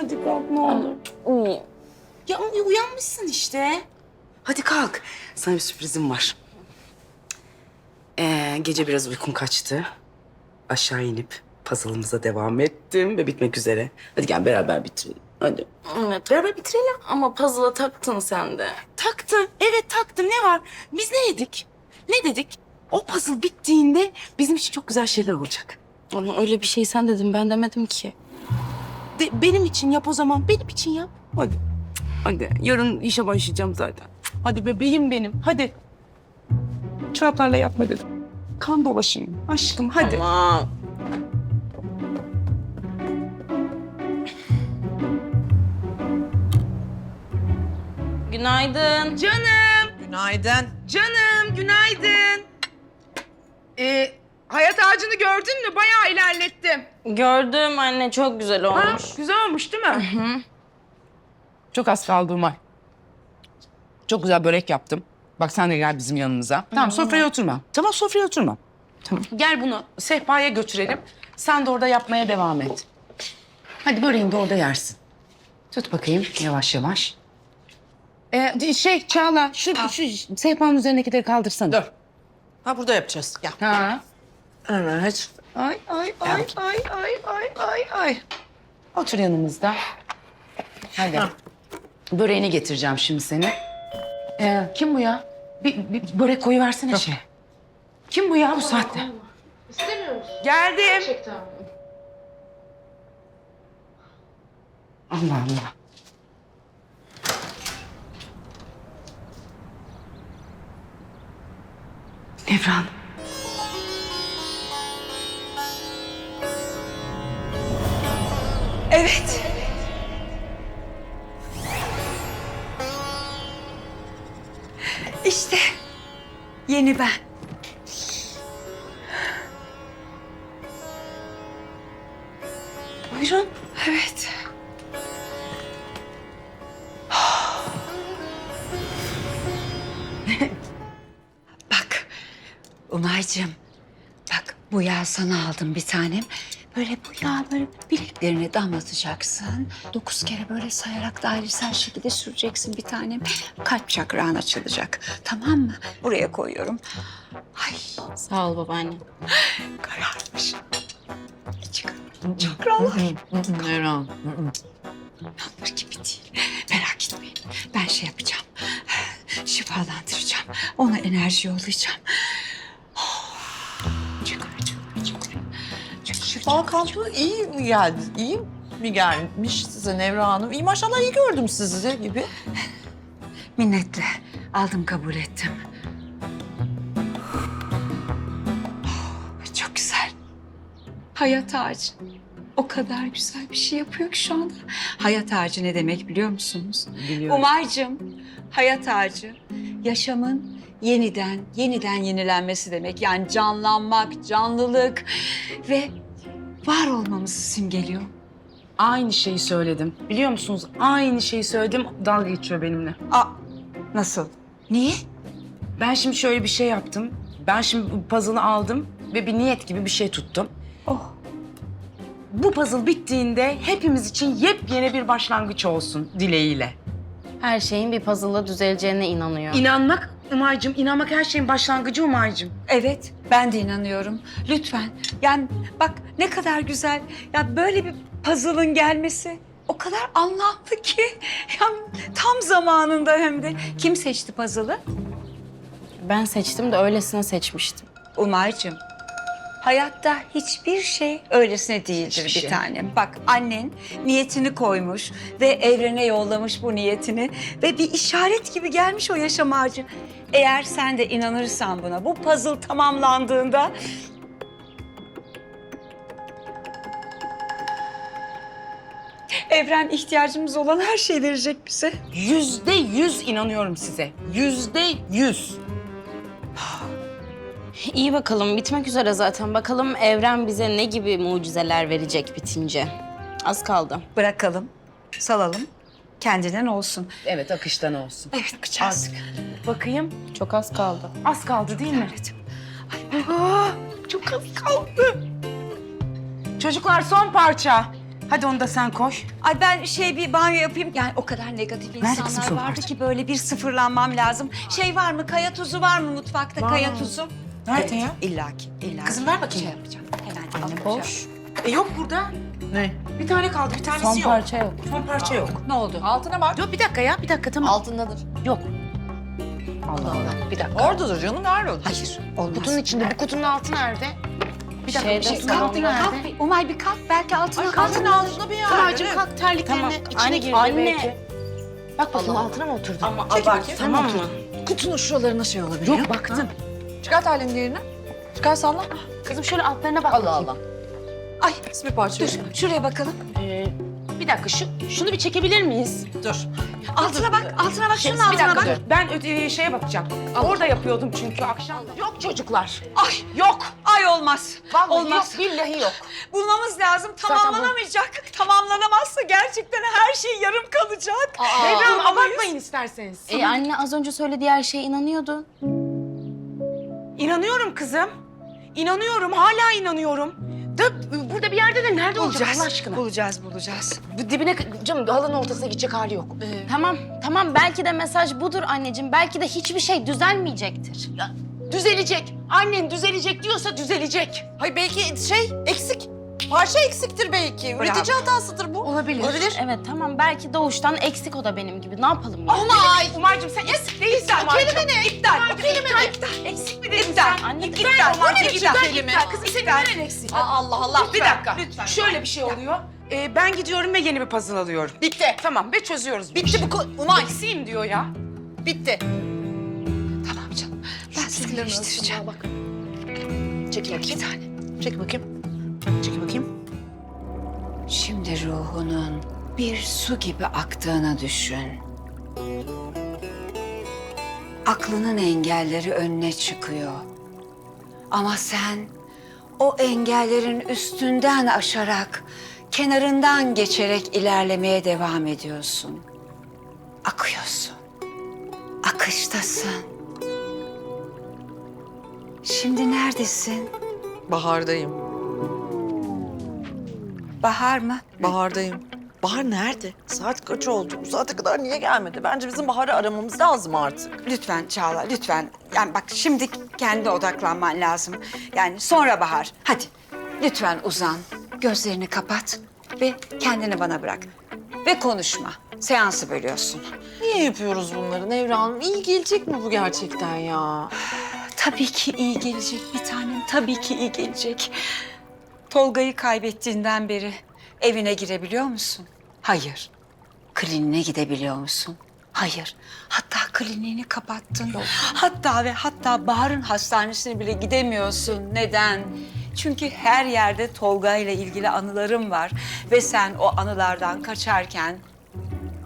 Hadi kalk ne olur. Uyuyayım. Ya uy- uyanmışsın işte. Hadi kalk. Sana bir sürprizim var. Ee, gece biraz uykum kaçtı. Aşağı inip puzzle'ımıza devam ettim ve bitmek üzere. Hadi gel beraber bitirelim. Hadi. Evet. Beraber bitirelim. Ama puzzle'a taktın sen de. Taktım. Evet taktım. Ne var? Biz ne dedik? Ne dedik? O puzzle bittiğinde bizim için çok güzel şeyler olacak. Ama öyle bir şey sen dedin ben demedim ki. De, benim için yap o zaman. Benim için yap. Hadi. Hadi. Yarın işe başlayacağım zaten. Hadi bebeğim benim. Hadi. Çoraplarla yapma dedim. Kan dolaşım. Aşkım hadi. Ama Günaydın. Canım. Günaydın. Canım. Günaydın. Ee, hayat ağacını gördün mü? Bayağı ilerlettim. Gördüm anne çok güzel Ha, olmuş. güzel olmuş değil mi? Çok az kaldı Umay. Çok güzel börek yaptım. Bak sen de gel bizim yanımıza. Tamam sofraya oturma. Tamam sofraya oturma. Tamam. Gel bunu sehpaya götürelim. Sen de orada yapmaya devam et. Hadi böreğini de orada yersin. Tut bakayım yavaş yavaş. Ee, şey Çağla şu, şu sehpanın üzerindekileri kaldırsana. Dur. Ha burada yapacağız. Gel. Ha. Evet. Ay ay ay ay ay ay ay ay. Otur yanımızda. Hadi. Ha. Böreğini getireceğim şimdi seni. Ee, kim bu ya? Bir, bir börek koyu versene şey. Kim bu ya bu saatte? Geldim. Allah Allah. Evran. Evet. İşte yeni ben. Buyurun. Evet. Bak Umay'cığım. Bak bu yağ sana aldım bir tanem. Böyle bu yağı böyle bileklerine damlatacaksın. Dokuz kere böyle sayarak dairesel şekilde süreceksin bir tanem. Kalp çakran açılacak. Tamam mı? Buraya koyuyorum. Ay Sağ ol babaanne. kararmış. Kararmış. Çakralar. Nevran. İnanılır gibi değil. Merak etmeyin. Ben şey yapacağım. Şifalandıracağım. Ona enerji yollayacağım. Kampı iyi mi geldi? İyi mi gelmiş size Nevra Hanım? İyi maşallah iyi gördüm sizi gibi. Minnetle aldım kabul ettim. Oh, Çok güzel. Hayat ağacı. O kadar güzel bir şey yapıyor ki şu anda. Hayat ağacı ne demek biliyor musunuz? Biliyorum. Umay'cığım, hayat ağacı yaşamın yeniden, yeniden yenilenmesi demek. Yani canlanmak, canlılık ve var olmamızı simgeliyor. Aynı şeyi söyledim. Biliyor musunuz? Aynı şeyi söyledim. Dalga geçiyor benimle. Aa, nasıl? Niye? Ben şimdi şöyle bir şey yaptım. Ben şimdi bu puzzle'ı aldım ve bir niyet gibi bir şey tuttum. Oh, Bu puzzle bittiğinde hepimiz için yepyeni bir başlangıç olsun dileğiyle. Her şeyin bir puzzle'la düzeleceğine inanıyor. İnanmak Umay'cığım, inanmak her şeyin başlangıcı Umay'cığım. evet ben de inanıyorum. Lütfen. Yani bak ne kadar güzel. Ya böyle bir puzzle'ın gelmesi o kadar anlamlı ki. Yani tam zamanında hem de. Kim seçti puzzle'ı? Ben seçtim de öylesine seçmiştim. Umay'cığım, hayatta hiçbir şey öylesine değildir Hiçbir bir şey. tanem. Bak annen niyetini koymuş ve evrene yollamış bu niyetini ve bir işaret gibi gelmiş o yaşam ağacı. Eğer sen de inanırsan buna, bu puzzle tamamlandığında evren ihtiyacımız olan her şeyi verecek bize. Yüzde yüz inanıyorum size. Yüzde yüz. İyi bakalım bitmek üzere zaten. Bakalım evren bize ne gibi mucizeler verecek bitince. Az kaldı. Bırakalım, salalım, kendinden olsun. Evet akıştan olsun. Evet, bakacağız. Bakayım. Çok az kaldı. Az kaldı değil mi? Evet. Aa, çok az kaldı. Çocuklar son parça. Hadi onu da sen koy. Ay ben şey bir banyo yapayım. Yani o kadar negatif insanlar vardı parça? ki böyle bir sıfırlanmam lazım. Şey var mı? Kaya tuzu var mı mutfakta? Kaya tuzu. Nerede ya? İlla ki, illa Kızım ver bakayım. Şey yapacağım. Hemen alacağım. Boş. E yok burada. Ne? Bir tane kaldı, bir tanesi Son yok. parça yok. Son parça yok. Ne oldu? Altına bak. Dur bir dakika ya, bir dakika tamam. Altındadır. Yok. Allah Allah. Bir dakika. Oradadır canım ver o. Hayır, olmaz. Kutunun içinde, bu kutunun altı nerede? Bir dakika, bir Şeyde, şey kaldı salonda. nerede? Kalk bir, Umay bir kalk. Belki altına Ay kalk. altın altında bir yer. Pınar'cığım evet. kalk terliklerini Tamam. içine Anne, girdi anne. belki. Bak bakayım Allah. altına mı oturdu? Ama bakayım. tamam mı? Kutunun şuralarına şey olabilir. Yok baktım. Çıkart halini diğerini. Çıkar salla. Kızım şöyle altlarına bak Allah bakayım. Allah. Ay bir parça Dur, şuraya bakalım. Ee, bir dakika şu, şunu bir çekebilir miyiz? Dur. Altına bak, altına bak, şunun bir altına dakika bak. dur. Ben öte şeye bakacağım. Orada yapıyordum çünkü akşam. Yok çocuklar. Ay, Yok. ay olmaz. Vallahi olmaz. yok, billahi yok. Bulmamız lazım. Tamamlanamayacak. Tamamlanamazsa gerçekten her şey yarım kalacak. Devran Bulamayız. abartmayın isterseniz. E, anne az önce söylediği her şeye inanıyordu. İnanıyorum kızım. İnanıyorum, hala inanıyorum. Da, burada bir yerde de nerede olacak Allah aşkına? Bulacağız, bulacağız. Bu dibine, canım halının ortasına gidecek hali yok. Tamam, tamam. Belki de mesaj budur anneciğim. Belki de hiçbir şey düzelmeyecektir. Ya, düzelecek. Annen düzelecek diyorsa düzelecek. Hayır belki şey eksik. Parça eksiktir belki. Üretici hatasıdır bu. Olabilir. Olabilir. Evet tamam. Belki doğuştan eksik o da benim gibi. Ne yapalım ya? Umay. Umay'cığım sen eksik değilsin Umay'cığım. Kelime ne? İptal. O kelime ne? İptal. Eksik mi dedin sen? Anne, İptal. Bu ne biçim kelime? Kızım senin neren eksik? Aa, Allah Allah. Bir dakika. Lütfen. Şöyle bir şey oluyor. Ee, ben gidiyorum ve yeni bir puzzle alıyorum. Bitti. Tamam ve çözüyoruz. Bitti bu. ko- Umay. Eksiğim diyor ya. Bitti. Tamam canım. Ben seni değiştireceğim. Bak. Çek bakayım. Bir tane. Çek bakayım. Şimdi ruhunun bir su gibi aktığını düşün. Aklının engelleri önüne çıkıyor. Ama sen o engellerin üstünden aşarak, kenarından geçerek ilerlemeye devam ediyorsun. Akıyorsun. Akıştasın. Şimdi neredesin? Bahardayım. Bahar mı? Bahardayım. Bahar nerede? Saat kaç oldu? Bu saate kadar niye gelmedi? Bence bizim Bahar'ı aramamız lazım artık. Lütfen Çağla, lütfen. Yani bak şimdi kendi odaklanman lazım. Yani sonra Bahar. Hadi lütfen uzan. Gözlerini kapat ve kendini bana bırak. Ve konuşma. Seansı bölüyorsun. Niye yapıyoruz bunları Nevra Hanım? İyi gelecek mi bu gerçekten ya? Tabii ki iyi gelecek bir tanem. Tabii ki iyi gelecek. Tolga'yı kaybettiğinden beri evine girebiliyor musun? Hayır. Kliniğine gidebiliyor musun? Hayır. Hatta kliniğini kapattın. Hatta ve hatta Bahar'ın hastanesine bile gidemiyorsun. Neden? Çünkü her yerde Tolga ile ilgili anılarım var. Ve sen o anılardan kaçarken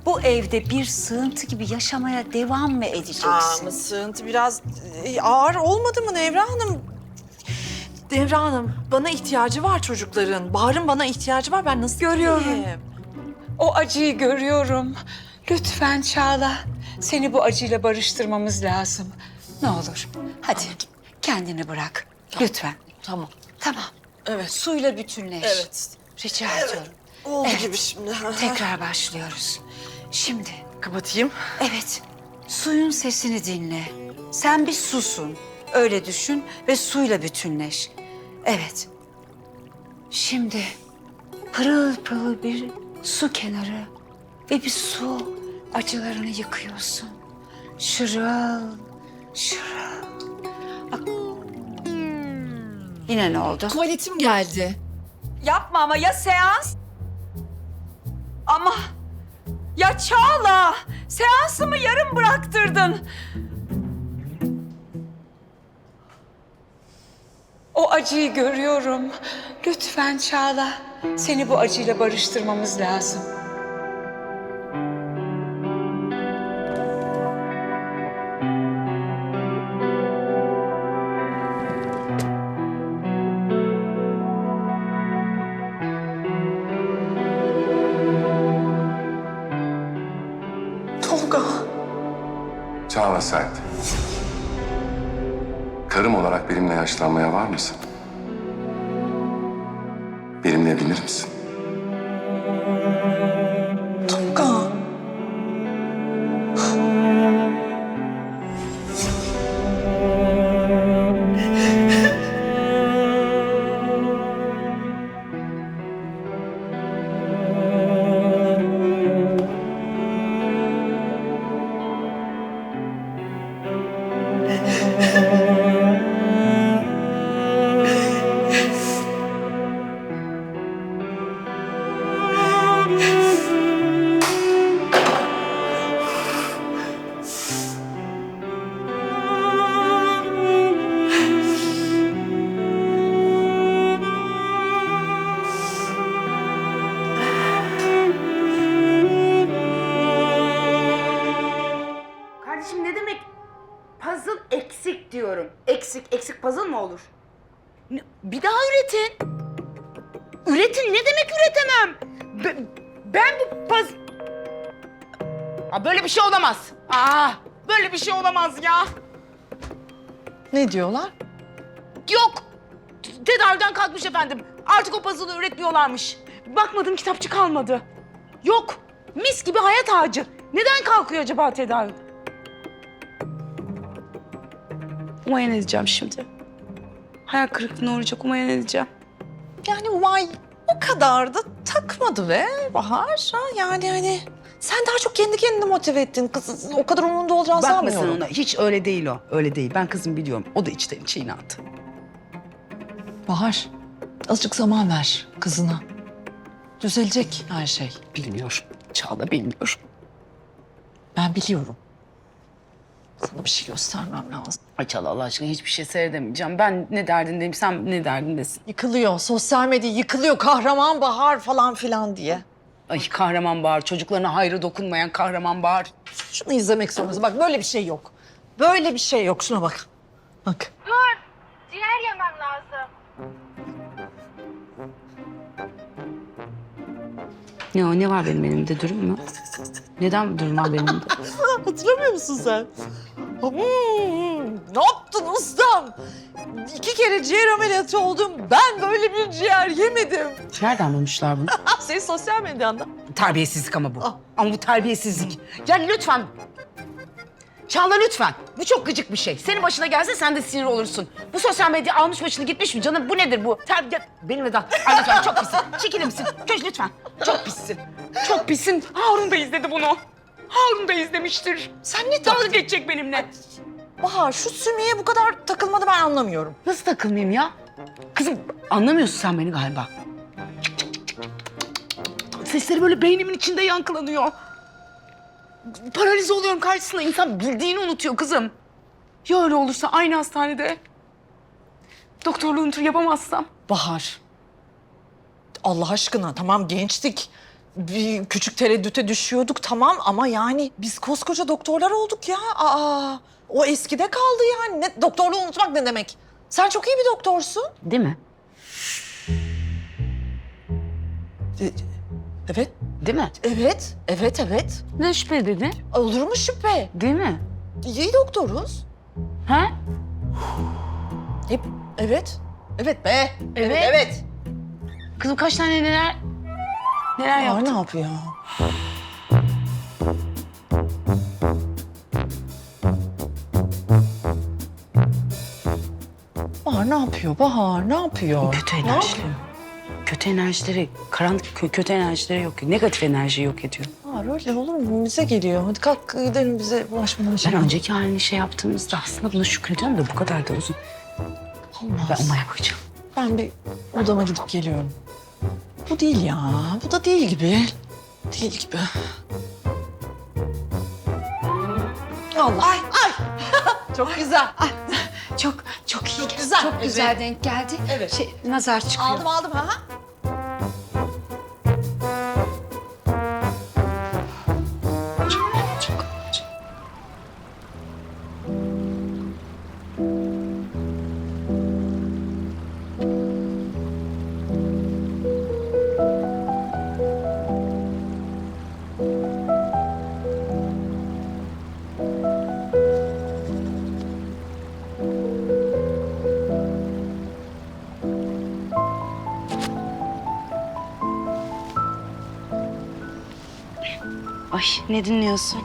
bu evde bir sığıntı gibi yaşamaya devam mı edeceksin? Aa, ama sığıntı biraz e, ağır olmadı mı Nevra Hanım? Nevra Hanım, bana ihtiyacı var çocukların. Bahar'ın bana ihtiyacı var. Ben nasıl Görüyorum. gideyim? O acıyı görüyorum. Lütfen Çağla. Seni bu acıyla barıştırmamız lazım. Ne olur. Hadi kendini bırak. Lütfen. Tamam. Tamam. Evet. Suyla bütünleş. Evet. Rica ediyorum. Oldu Evet. gibi şimdi. Tekrar başlıyoruz. Şimdi Kapatayım. evet suyun sesini dinle. Sen bir susun. Öyle düşün ve suyla bütünleş. Evet. Şimdi pırıl pırıl bir su kenarı ve bir su acılarını yıkıyorsun. Şırıl, şırıl. Bak. Yine ne oldu? Tuvaletim geldi. Yapma ama ya seans? Ama ya Çağla seansımı yarım bıraktırdın. O acıyı görüyorum. Lütfen Çağla. Seni bu acıyla barıştırmamız lazım. Tolga. Çağla Sert. Karım olarak benimle yaşlanmaya var mısın? Benimle evlenir misin? Mı olur? Ne- Bir daha üretin. Üretin ne demek üretemem? Ben, ben bu puzzle... Aa, böyle bir şey olamaz. Aa, böyle bir şey olamaz ya. Ne diyorlar? Yok. Tedaviden kalkmış efendim. Artık o puzzle'ı üretmiyorlarmış. Bakmadım kitapçı kalmadı. Yok. Mis gibi hayat ağacı. Neden kalkıyor acaba tedavi? Muayene edeceğim şimdi. Hayal kırıklığına uğrayacak muayene edeceğim. Yani Umay o kadar da takmadı ve Bahar. Ha? Yani hani sen daha çok kendi kendini motive ettin. Kız o kadar umurunda olacağını Bakma sen sanmıyorum. ona. Hiç öyle değil o. Öyle değil. Ben kızım biliyorum. O da içten içe inat. Bahar azıcık zaman ver kızına. Düzelecek her şey. Bilmiyorum. Çağla bilmiyorum. Ben biliyorum. Sana bir şey göstermem lazım. Ay Çağla Allah aşkına hiçbir şey seyredemeyeceğim. Ben ne derdindeyim, sen ne derdindesin? Yıkılıyor. Sosyal medya yıkılıyor. Kahraman Bahar falan filan diye. Ay kahraman bağır. Çocuklarına hayrı dokunmayan kahraman bağır. Şunu izlemek zorundasın. Bak böyle bir şey yok. Böyle bir şey yok. Şuna bak. Bak. Ciğer yemem lazım. Ne o? Ne var benim elimde? Dürüm mü? Neden dürüm var benim elimde? Hatırlamıyor musun sen? Hmm, ne yaptın ustam? İki kere ciğer ameliyatı oldum. Ben böyle bir ciğer yemedim. Nereden bulmuşlar bunu? Senin sosyal medyanda. Terbiyesizlik ama bu. Ah. Ama bu terbiyesizlik. Ya lütfen. Çağla lütfen. Bu çok gıcık bir şey. Senin başına gelse sen de sinir olursun. Bu sosyal medya almış başını gitmiş mi canım? Bu nedir bu? Terbiye... Benimle de... Ay lütfen çok pissin. Çekilir misin? Köş lütfen. Çok pissin. Çok pissin. Harun da izledi bunu. Harun da izlemiştir. Sen ne Dalga geçecek benimle. Bahar şu sümüğe bu kadar takılmadı ben anlamıyorum. Nasıl takılmayayım ya? Kızım anlamıyorsun sen beni galiba. Sesleri böyle beynimin içinde yankılanıyor. Paralize oluyorum karşısında. İnsan bildiğini unutuyor kızım. Ya öyle olursa aynı hastanede doktorluğunu tur yapamazsam? Bahar. Allah aşkına tamam gençtik. Bir küçük tereddüte düşüyorduk tamam ama yani biz koskoca doktorlar olduk ya. Aa, o eskide kaldı yani. Ne, doktorluğu unutmak ne demek? Sen çok iyi bir doktorsun. Değil mi? E, Evet, Değil mi? evet, evet, evet. Ne şüphe dedi? Olur mu şüphe? Değil mi? İyi doktoruz. Ha? Hep, evet. Evet be. Evet, Evet. evet. Kızım kaç tane neler neler Bahar yaptı? ne yapıyor? Bahar ne yapıyor? Bahar ne yapıyor? Kötü Ne enerjileri. Kötü enerjileri, karanlık kö- kötü enerjileri yok. Negatif enerjiyi yok ediyor. Bahar öyle olur mu? Bize geliyor. Hadi kalk gidelim bize bulaşmadan. Ben önceki halini şey yaptığımızda aslında buna şükrediyorum da bu kadar da uzun. Olmaz. Ben omaya koyacağım. Ben bir odama gidip geliyorum. Bu değil ya. Bu da değil gibi. Değil gibi. Allah. Ay, ay. Çok güzel. Çok çok iyi. Çok güzel. Çok güzel denk geldi. Evet. Şey, nazar çıkıyor. Aldım aldım ha. Ay ne dinliyorsun?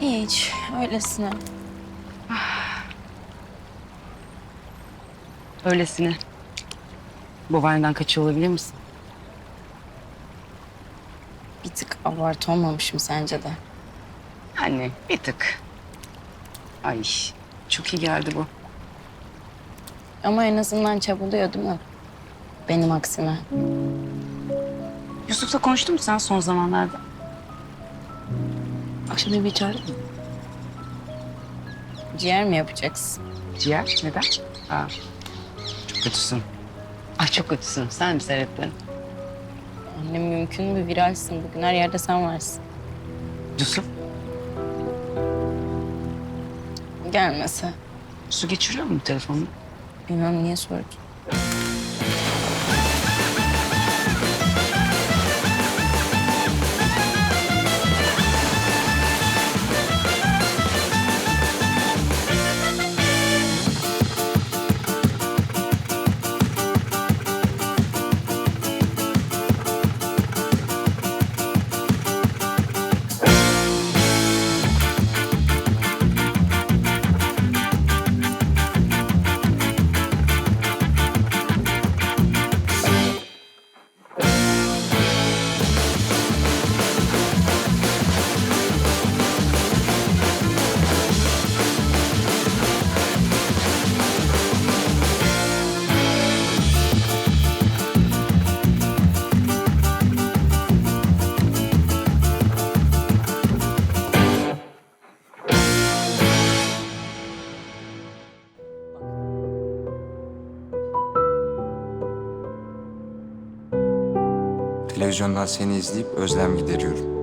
Hiç öylesine. Öylesine. Babaanneden kaçıyor olabilir misin? Bir tık abartı olmamış mı sence de? Anne bir tık. Ay çok iyi geldi bu. Ama en azından çabalıyor değil mi? Benim aksime. Yusuf'la konuştun mu sen son zamanlarda? Akşam evi çağırdın mı? Ciğer mi yapacaksın? Ciğer neden? Aa, çok kötüsün. Ay çok kötüsün. Sen mi seyrettin? Annem mümkün mü? Viralsin. Bugün her yerde sen varsın. Yusuf? Gelmese. Su geçiriyor mu telefonunu? Bilmem niye sordun. Televizyondan seni izleyip özlem gideriyorum.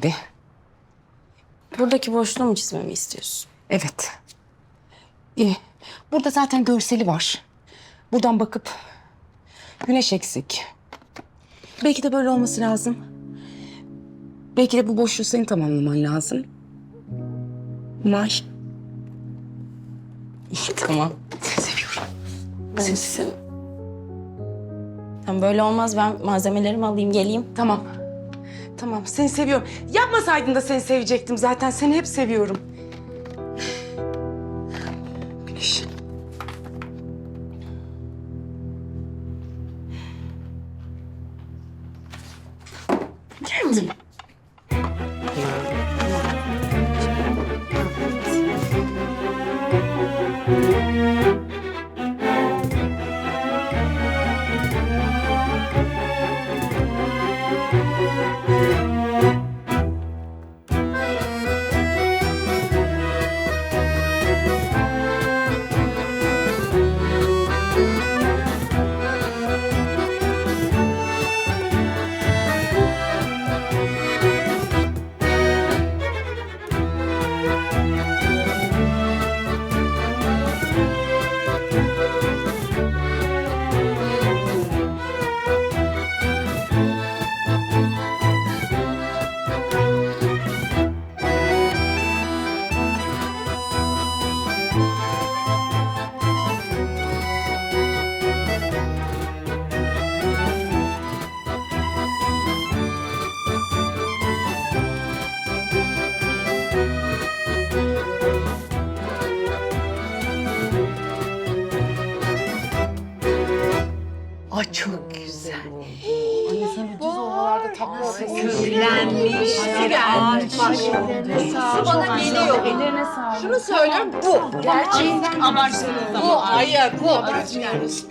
Geldi. Buradaki boşluğu mu çizmemi istiyorsun? Evet. İyi. Burada zaten görseli var. Buradan bakıp güneş eksik. Belki de böyle olması lazım. Belki de bu boşluğu senin tamamlaman lazım. İyi tamam. Seni seviyorum. Ben seni... Tamam böyle olmaz. Ben malzemelerimi alayım geleyim. Tamam. Tamam seni seviyorum. Yapmasaydın da seni sevecektim zaten. Seni hep seviyorum.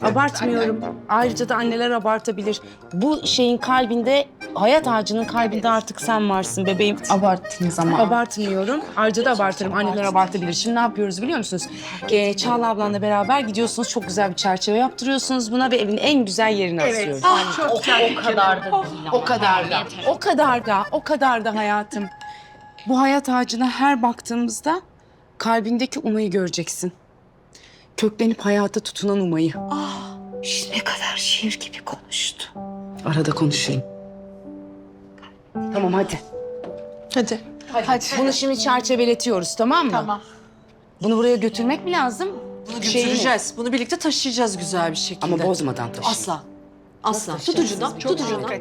Abartmıyorum. Ayrıca da anneler abartabilir. Bu şeyin kalbinde, hayat ağacının kalbinde artık sen varsın bebeğim. Abarttınız ama. Abartmıyorum. Ayrıca da abartırım. Anneler abartabilir. Şimdi ne yapıyoruz biliyor musunuz? Ee, Çağla ablanla beraber gidiyorsunuz. Çok güzel bir çerçeve yaptırıyorsunuz buna ve evin en güzel yerine asıyoruz. o kadar da değil ama. O kadar da. O kadar da. O kadar da hayatım. Bu hayat ağacına her baktığımızda kalbindeki umayı göreceksin. Köklenip hayata tutunan umayı. Ne kadar şiir gibi konuştu. Arada konuşayım. Tamam hadi. Hadi. Hadi. Bunu şimdi çerçeveletiyoruz tamam mı? Tamam. Bunu buraya götürmek mi lazım? Bunu götüreceğiz. Bunu birlikte taşıyacağız güzel bir şekilde. Ama bozmadan taşı. Asla. Asla. Tutucudan, tutucudan.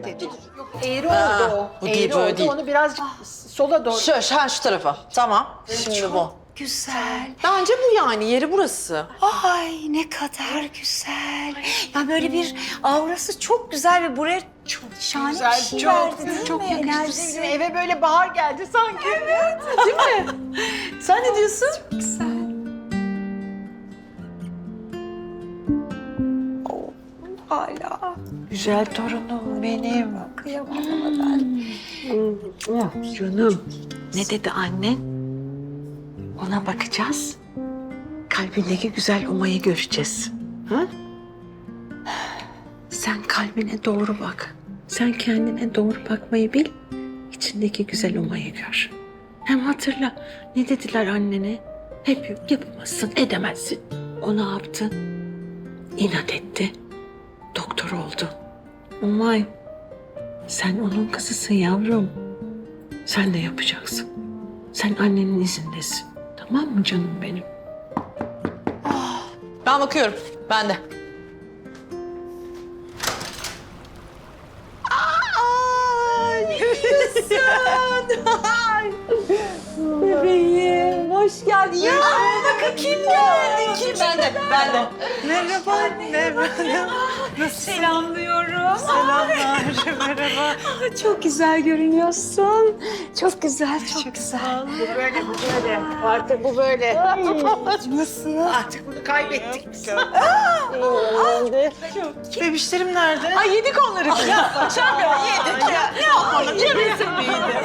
Eğri oldu o. bu Eğri değil, böyle oldu. değil. Onu birazcık sola doğru. Şu, ha, şu tarafa. Tamam. Şimdi bu. Güzel. Bence bu yani. Yeri burası. Ay ne kadar güzel. Ya böyle bir aurası çok güzel ve buraya çok şahane Güzel, bir şey çok, verdi değil çok mi? yakıştı. Enerjisi. Eve böyle bahar geldi sanki. Sen ne diyorsun? Güzel. hala. Güzel torunum benim. Kıyamam ama ben. Canım. Ne dedi annen? Ona bakacağız. Kalbindeki güzel umayı göreceğiz. Ha? Sen kalbine doğru bak. Sen kendine doğru bakmayı bil. içindeki güzel umayı gör. Hem hatırla ne dediler annene? Hep yapamazsın, edemezsin. O ne yaptı? İnat etti. Doktor oldu. Umay, sen onun kızısın yavrum. Sen de yapacaksın. Sen annenin izindesin. Tamam mı canım benim? Ben bakıyorum. Ben de. Ay. Bebeğim, hoş geldin. Ya, bakın kim geldi, kim? Ben de, ben de. Merhaba, merhaba. Selamlıyorum. Selamlar. Merhaba. Çok güzel görünüyorsun. Çok güzel, çok, güzel. Böyle bu böyle. Artık bu böyle. Nasıl? Artık bunu kaybettik biz. Bebişlerim nerede? Ay yedik onları. Ya, Şampiyon yedik ya. Ne yapalım, yemesin miydi?